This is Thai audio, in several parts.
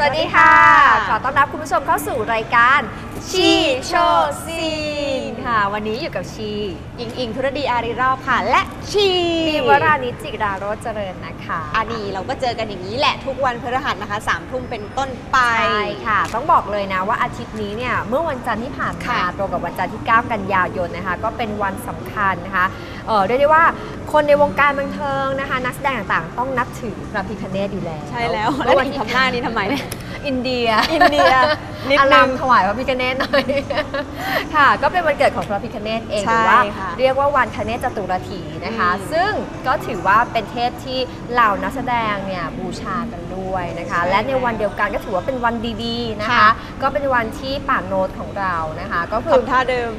สวัสดีค่ะ ขอต้อนรับคุณผู้ชมเข้าสู่รายการชีโชซีนค่ะ วันนี้อยู่กับชีอิงอิงธุรดีอารีรอบค่ะ และชีปีวรานิจจิราโรจน์เจริญนะคะอันนี้เราก็เจอกันอย่างนี้แหละทุกวันพฤหัสนะคะสามทุ่มเป็นต้นไป ใช่ค่ะ ต้องบอกเลยนะว่าอาทิตย์นี้เนี่ย เมื่อวันจันทร์ที่ผ่านมาค่ะตรงกับวันจันทร์ที่ 9 กันยายนนะคะ ก็เป็นวันสำคัญนะคะเออเรียกได้ว่า คนในวงการบันเทิงนะคะ นักแสดงต่างๆ ต้องนับถือพระพิคเนตอยู่แล้วใช่แล้วเมื่แล้วอวันอิงที่ทำหน้านี้ทำไมเนี่ย อินเดียอินเดียนิดอานึรามงถวายพระพิคเนตหน่อย ค่ะ ก็เป็นวันเกิดของพระพิคเนตเองหใช่รือว่าค่ะ เรียกว่าวันคเนศจตุรถีนะคะอืมซึ่งก็ถือว่าเป็นเทพที่เหล่านักแสดงเนี่ยบูชากันด้วยนะคะใช่และในวันเดียวกันก็ถือว่าเป็นวันดีๆนะคะค่ะก็เป็นวันที่ป่าโนตของเรานะคะ ก็คือทำท่าเดิม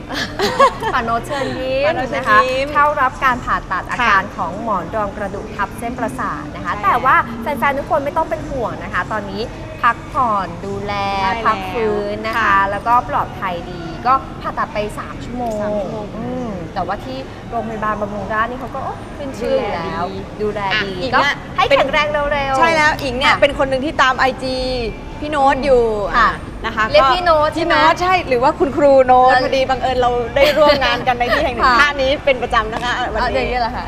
ป่าโนตเชิญยิ้ป่ามโนตเชิญนะคะยิ้มเข้ารับการผ่าตัดอาค่ะการของหมอนรองกระดูกทับเส้นประสาทนะคะใช่แต่ว่าแฟนๆทุกคนไม่ต้องเป็นห่วงนะคะ ตอนนี้ พักผ่อนดูแล ใช่พักฟื้นนะคะ ค่ะแล้วก็ปลอดภัยดี ก็ผ่าตัดไป 3 ชั่วโมงสามชั่วโมงอืมแต่ว่าที่โรงพยาบาลบำรุงราษฎร์นี่เขาก็โอ้ขึ้นชื่ออยู่แล้ว ดูแลอะดีอีกก็นะให้เป็น แข็งแรงเร็วๆ ใช่แล้วอิงเนี่ยค่ะเป็นคนหนึ่งที่ตาม IG พี่โน้ตอยู่ค่ะอะนะคะเรียกพี่โน้ตใช่พี่ไหมโน้ตใช่หรือว่าคุณครูโน้ตแล้วพอดีบังเอิญเราได้ร่วมงานกันในที่แห่งหนึ่งค่ะ ท่านี้เป็นประจำนะคะวันอะนี้อย่างนี้แหละค่ะ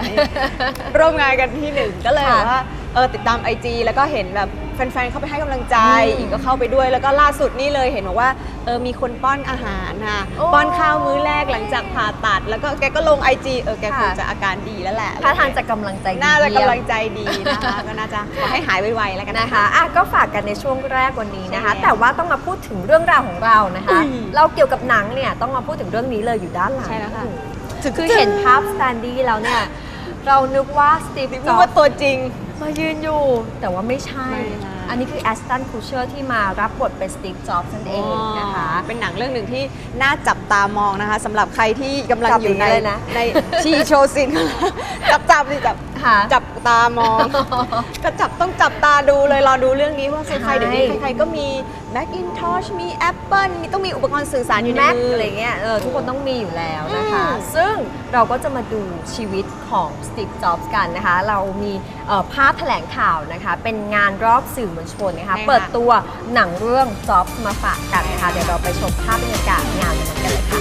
ร่วมงานกันที่หนึ่งก็เลยค่ะแบบว่า เออติดตาม IG แล้วก็เห็นแบบแฟนๆ เข้าไปให้กำลังใจอืมอีกก็เข้าไปด้วย แล้วก็ล่าสุดนี่เลยเห็นบอกว่าเออมีคนป้อนอาหารค่ะ โอ้ป้อนข้าวมื้อแรกหลังจากผ่าตัด แล้วก็แกก็ลง IG เออแกคงค่ะ จะอาการดีแล้วแหละท่าทางจะกำลังใจดีน่าจะเยี่ยมกำลังใจดีนะคะ ก็น่าจะขอให้หายไวๆแล้วกันนะนะคะ คะอะก็ฝากกันในช่วงแรกวันนี้นะคะ ใช่แล้วแต่ว่าต้องมาพูดถึงเรื่องราวของเรานะคะ อุ้ยเราเกี่ยวกับหนังเนี่ยต้องมาพูดถึงเรื่องนี้เลยอยู่ด้านหลังใช่แล้วค่ะ คือเห็นภาพสแตนดี้แล้วเนี่ย เรานึกว่าสตีฟนึกจ็อบว่าตัวจริง มายืนอยู่ แต่ว่าไม่ใช่ ไม่ใช่อันนี้คือแอสตันคูเชอร์ที่มารับบทเป็นสตีฟจ็อบส์นั่นเองนะคะ เป็นหนังเรื่องหนึ่งที่น่าจับตามองนะคะสำหรับใครที่กำลังจับอยู่ในอย่างนี้เลยนะ ในชีโชซิน จับจับสิจับ ค่ะ จับตามอง ก็จับต้องจับตาดูเลยรอดูเรื่องนี้ว่าใครใช่ ๆเดี๋ยวนี้ใครๆก็มี Macintosh มี Apple มีต้องมีอุปกรณ์สื่อสารอยู่ในแม็กมืออะไรเงี้ยเออทุกคนต้องมีอยู่แล้วนะคะอืมซึ่งเราก็จะมาดูชีวิตของสตีฟจ็อบส์กันนะคะ เรามีเอ่อภาพแถลงข่าวนะคะ เป็นงานรอบสื่อมวลชนนะคะใช่ค่ะเปิดตัวหนังเรื่องจ็อบส์มาฝากกันนะคะ เดี๋ยวเราไปชมภาพบรรยากาศงานนั้นกันเลยค่ะ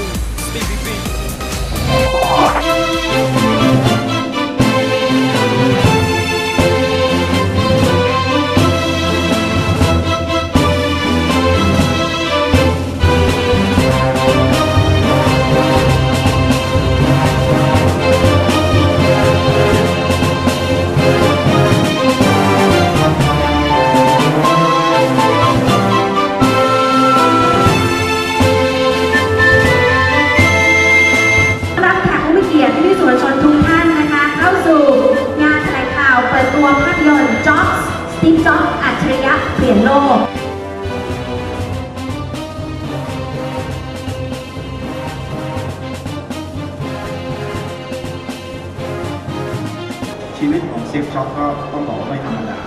ชีวิตของซิฟช็อบก็ต้องบอกว่าไม่ธรรมดา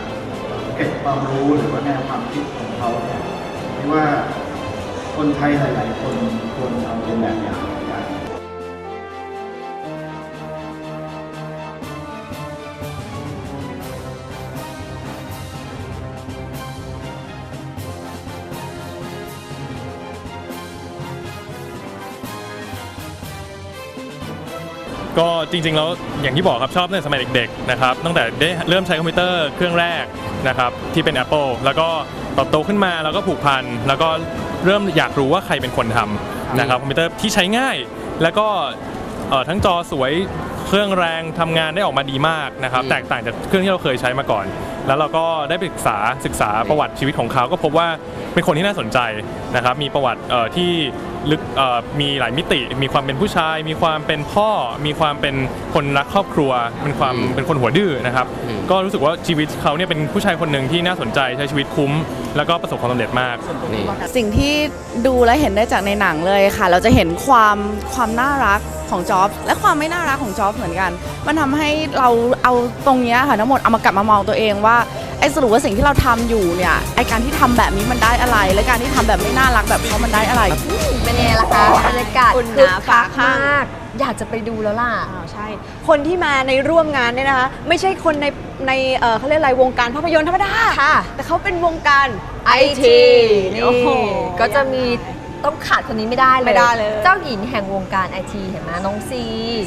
เก็บความรู้หรือว่าแนวความคิดของเขาเนี่ยไม่ว่าคนไทยหลาย ๆ คนควรเอาเป็นแบบอย่าง ก็จริงๆแล้วอย่างที่บอกครับชอบตั้งแต่สมัยเด็กๆนะครับตั้งแต่ได้เริ่มใช้คอมพิวเตอร์เครื่องแรกนะครับที่เป็น Apple แล้วก็เติบโตขึ้นมาแล้วก็ผูกพันแล้วก็เริ่มอยากรู้ว่าใครเป็นคนทำนะครับคอมพิวเตอร์ที่ใช้ง่าย แล้วก็ทั้งจอสวยเครื่องแรงทำงานได้ออกมาดีมากนะครับแตกต่างจากเครื่องที่เราเคยใช้มาก่อน แล้วเราก็ได้ไปศึกษาศึกษาประวัติชีวิตของเขาก็พบว่าเป็นคนที่น่าสนใจนะครับมีประวัติที่ ลึกเอ่อมีหลายมิติ มีความเป็นผู้ชาย มีความเป็นพ่อ มีความเป็นคนรักครอบครัว เป็นความเป็นคนหัวดื้อนะครับ ก็รู้สึกว่าชีวิตเขาเนี่ยเป็นผู้ชายคนหนึ่งที่น่าสนใจใช้ชีวิตคุ้ม แล้วก็ประสบความสำเร็จมากสิ่งที่ดูและเห็นได้จากในหนังเลยค่ะ เราจะเห็นความความน่ารักของจ็อบและความไม่น่ารักของจ็อบเหมือนกัน มันทำให้เราเอาตรงเนี้ยค่ะทั้งหมดเอามากลับมามองตัวเองว่าไอ้สรุปว่าสิ่งที่เราทำอยู่เนี่ยไอ้การที่ทำแบบนี้มันได้อะไร และการที่ทำแบบไม่น่ารักแบบเขามันได้อะไร เป็นยังไงล่ะคะบรรยากาศอุ่นหคึนากคักฝาข้างมาก อยากจะไปดูแล้วล่ะอ้าวใช่ คนที่มาในร่วมงานเนี่ยนะคะ ไม่ใช่คนในในเอ่อเขาเรียกอะไรวงการภาพยนตร์ธรรมดาค่ะ แต่เขาเป็นวงการ IT นี่โอ้โหก็จะมี ต้องขาดคนนี้ไม่ได้เลย ไม่ได้เลย เจ้าหญิงแห่งวงการไอทีเห็นไหมน้องซี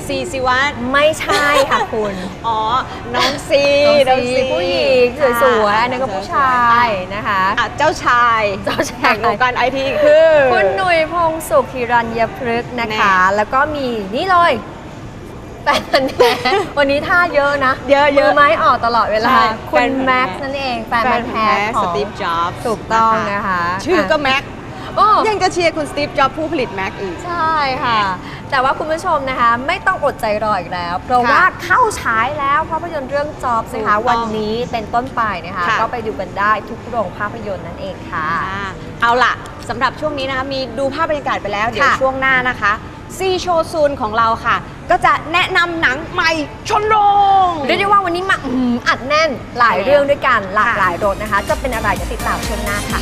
ซีซีวัตไม่ใช่ค่ะคุณ อ๋อ น้องซีน้องซีผู้หญิงสวยๆอันนั้นก็ผู้ชายนะคะอะเจ้าชาย เจ้าชายแห่งวงการไอทีคือ คุณหนุ่ยพงษ์สุขฮิรัญยพฤกษ์นะคะแน่แล้วก็มีนี่เลยแฟนพันธุ์แท้วันนี้ท่าเยอะนะ เยอะๆมือไม้ออกตลอดเวลาใช่คุแฟณนพันธุ์แม็กซ์แท้นั่นเอง แฟนแฟพันนธุ์แท้แท้ขสองตีฟจ็อบส์ถูกต้องนะคะ ชื่อก็ะแม็ก โอ้ยังจะเชียร์คุณสตีฟจ็อบส์ผู้ผลิตแม็กอีก ใช่ค่ะ แต่ว่าคุณผู้ชมนะคะ ไม่ต้องอดใจรออีกแล้ว เพราะว่าเข้าฉายแล้วภาพยนตร์เรื่องจอบนะคะถูกต้องวันนี้เป็นต้นไปนะคะค่ะก็ไปดูกันได้ทุกโรงภาพยนตร์นั่นเองค่ะอ่าเอาล่ะสำหรับช่วงนี้นะคะมีดูภาพบรรยากาศไปแล้ว เดี๋ยวค่ะช่วงหน้านะคะซีโชซูนของเราค่ะ ก็จะแนะนำหนังใหม่ชนโรงเรียกได้ว่าวันนี้มาอื้อหืออัดแน่นหลายเรื่องด้วยกันหลากหลายรสนะคะ จะเป็นอะไรจะติดตามช่วงหน้าค่ะ